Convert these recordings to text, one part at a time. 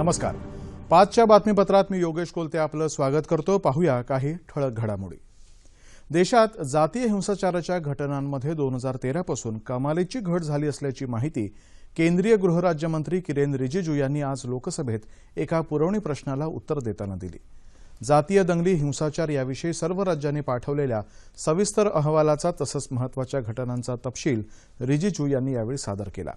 नमस्कार. पाचच्या बातमीपत्रात मी योगेश कोलते आपलं स्वागत करतो. पाहूया काही ठळक घडामोडी. देशात जातीय हिंसाचाराच्या घटनांमध्ये दोन हजार तेरापासून कमालीची घट झाली असल्याची माहिती केंद्रीय गृहराज्यमंत्री किरेन रिजिजू यांनी आज लोकसभेत एका पुरवणी प्रश्नाला उत्तर देताना दिली. जातीय दंगली हिंसाचार याविषयी सर्व राज्यांनी पाठवलेल्या सविस्तर अहवालाचा तसंच महत्त्वाच्या घटनांचा तपशील रिजिजू यांनी यावेळी सादर केला.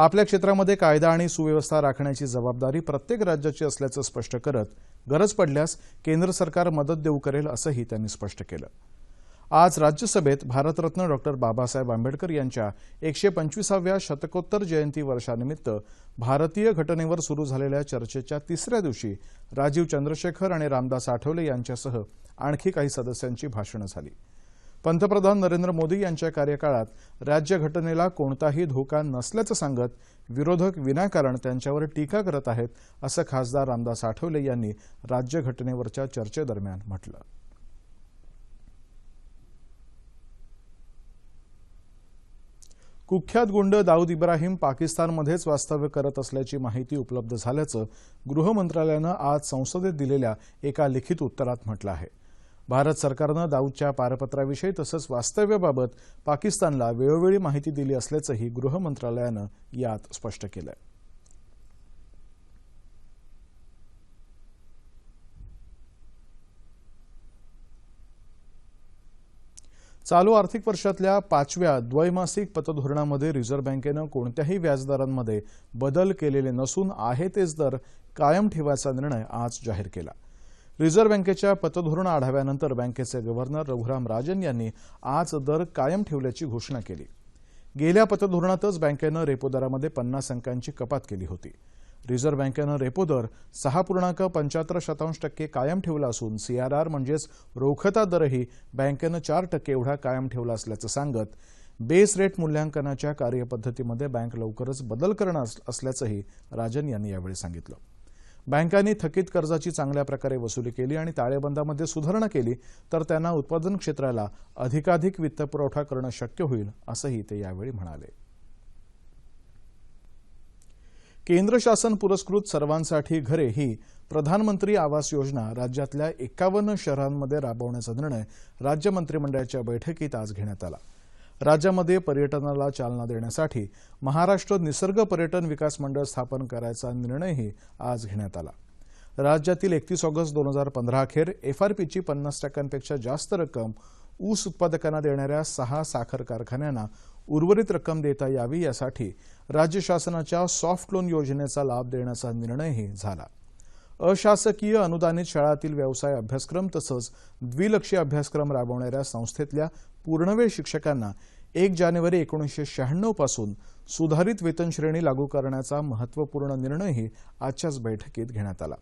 आपल्या क्षेत्रामध्ये कायदा आणि सुव्यवस्था राखण्याची जबाबदारी प्रत्येक राज्याची असल्याचं स्पष्ट करत गरज पडल्यास केंद्र सरकार मदत देऊ करेल असंही त्यांनी स्पष्ट केलं. आज राज्यसभेत भारतरत्न डॉक्टर बाबासाहेब आंबेडकर यांच्या एकशे पंचवीसाव्या शतकोत्तर जयंती वर्षानिमित्त भारतीय घटनेवर सुरू झालेल्या चर्चेच्या तिसऱ्या दिवशी राजीव चंद्रशेखर आणि रामदास आठवले यांच्यासह आणखी काही सदस्यांची भाषणं झाली. पंतप्रधान नरेंद्र मोदी यांच्या कार्यकाळात राज्यघटनेला कोणताही धोका नसल्याचं सांगत विरोधक विनाकारण त्यांच्यावर टीका करत आहेत असं खासदार रामदास आठवले यांनी राज्यघटनेवरच्या चर्चेदरम्यान म्हटलं. कुख्यात गुंड दाऊद इब्राहिम पाकिस्तानमध्येच वास्तव्य करत असल्याची माहिती उपलब्ध झाल्याचं गृह मंत्रालयानं आज संसदेत दिलेल्या एका लिखित उत्तरात म्हटलं आहे. भारत सरकारनं दाऊदच्या पारपत्राविषयी तसंच वास्तव्याबाबत पाकिस्तानला वेळोवेळी माहिती दिली असल्याचंही गृह मंत्रालयानं यात स्पष्ट केलं चालू आर्थिक वर्षातल्या पाचव्या द्वैमासिक पतधोरणामध्ये रिझर्व्ह बँकेनं कोणत्याही व्याजदरांमध्ये बदल केलेले नसून आहे तेच दर कायम ठेवायचा निर्णय आज जाहीर केला. रिझर्व्ह बँकेच्या पतधोरण आढाव्यानंतर बँकेचे गव्हर्नर रघुराम राजन यांनी आज दर कायम ठेवल्याची घोषणा केली. गेल्या पतधोरणातच बँकेनं रेपो दरामध्ये पन्नास अंकांची कपात केली होती. रिझर्व्ह बँकेनं रेपो दर सहा पूर्णांक पंच्याहत्तर शतांश टक्के कायम ठेवला असून सीआरआर म्हणजेच रोखता दरही बँकेनं चार टक्के एवढा कायम ठेवला असल्याचं सांगत बेस रेट मूल्यांकनाच्या कार्यपद्धतीमध्ये बँक लवकरच बदल करणार असल्याचंही राजन यांनी यावेळी सांगितलं. बँकांनी थकीत कर्जाची चांगल्या प्रकारे वसुली केली आणि ताळेबंदामध्ये सुधारणा केली तर त्यांना उत्पादन क्षेत्राला अधिकाधिक वित्तपुरवठा करणं शक्य होईल असंही ते यावेळी म्हणाले. केंद्र शासन पुरस्कृत सर्वांसाठी घरे ही प्रधानमंत्री आवास योजना राज्यातल्या एकावन्न शहरांमध्ये राबवण्याचा निर्णय राज्य मंत्रिमंडळाच्या बैठकीत आज घेण्यात आला. राज्यामध्ये पर्यटनाला चालना देण्यासाठी महाराष्ट्र निसर्ग पर्यटन विकास मंडळ स्थापन करायचा निर्णयही आज घेण्यात आला. राज्यातील एकतीस ऑगस्ट दोन हजार पंधरा अखेर एफआरपीची पन्नास टक्क्यांपेक्षा जास्त रक्कम ऊस उत्पादकांना देणाऱ्या सहा साखर कारखान्यांना उर्वरित रक्कम देता यावी यासाठी राज्य शासनाच्या सॉफ्ट लोन योजनेचा लाभ देण्याचा निर्णयही झाला. अशासकीय अनुदानित शाळातील व्यवसाय अभ्यासक्रम तसंच द्विलक्षी अभ्यासक्रम राबवणाऱ्या संस्थेतल्या पूर्णवेळ शिक्षकांना एक जानेवारी एकोणीसशे शहाण्णवपासून सुधारित वेतन श्रेणी लागू करण्याचा महत्त्वपूर्ण निर्णयही आजच्याच बैठकीत घेण्यात आला.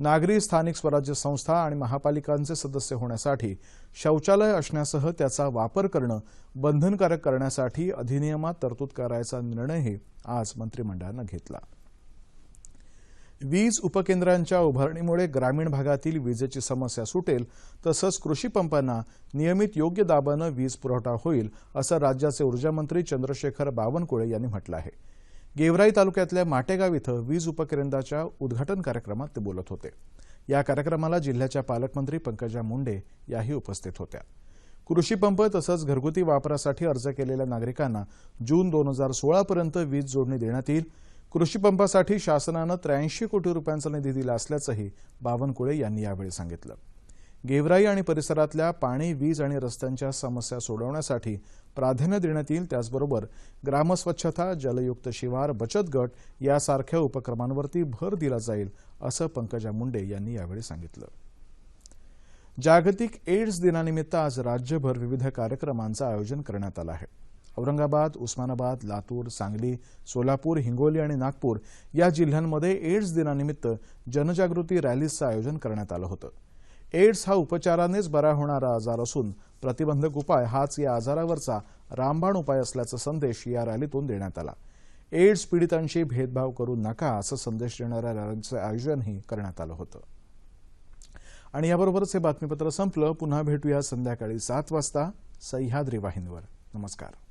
नागरी स्थानिक स्वराज्य संस्था आणि महापालिकांचे सदस्य होण्यासाठी शौचालय असण्यासह त्याचा वापर करणं बंधनकारक करण्यासाठी अधिनियमात तरतूद करायचा निर्णयही आज मंत्रिमंडळानं घेतला. वीज उपकेंद्रांच्या उभारणीमुळे ग्रामीण भागातील विजेची समस्या सुटेल तसंच कृषी पंपांना नियमित योग्य दाबानं वीज पुरवठा होईल असं राज्याचे ऊर्जामंत्री चंद्रशेखर बावनकुळे यांनी म्हटलं आहे. गेवराई तालुक्यातल्या माटेगाव इथं वीज उपकेंद्राच्या उद्घाटन कार्यक्रमात ते बोलत होते. या कार्यक्रमाला जिल्ह्याच्या पालकमंत्री पंकजा मुंडे याही उपस्थित होत्या. कृषी पंप तसंच घरगुती वापरासाठी अर्ज केलेल्या नागरिकांना जून दोन हजार सोळापर्यंत वीज जोडणी देण्यात येईल. कृषीपंपासाठी शासनानं त्र्याऐंशी कोटी रुपयांचा निधी दिला असल्याचंही बावनकुळे यांनी यावेळी सांगितलं. गेवराई आणि परिसरातल्या पाणी वीज आणि रस्त्यांच्या समस्या सोडवण्यासाठी प्राधान्य देण्यात येईल त्याचबरोबर ग्रामस्वच्छता जलयुक्त शिवार बचत गट यासारख्या उपक्रमांवरती भर दिला जाईल असं पंकजा मुंडे यांनी यावेळी सांगितलं. जागतिक एड्स दिनानिमित्त आज राज्यभर विविध कार्यक्रमांचं आयोजन करण्यात आलं आहे. औरंगाबाद उस्मानाबाद लातूर सांगली सोलापूर हिंगोली आणि नागपूर या जिल्ह्यांमध्ये एड्स दिनानिमित्त जनजागृती रॅलीजचं आयोजन करण्यात आलं होतं. एड्स हा उपचारानेच बरा होणारा आजार असून प्रतिबंधक उपाय हाच या आजारावरचा रामबाण उपाय असल्याचा संदेश या रॅलीतून देण्यात आला. एड्स पीडितांशी भेदभाव करू नका असं संदेश देणाऱ्या रॅलीचं आयोजनही करण्यात आलं होतं. आणि याबरोबरच हे बातमीपत्र संपलं. पुन्हा भेटूया संध्याकाळी सात वाजता सह्याद्री वाहिनीवर. नमस्कार.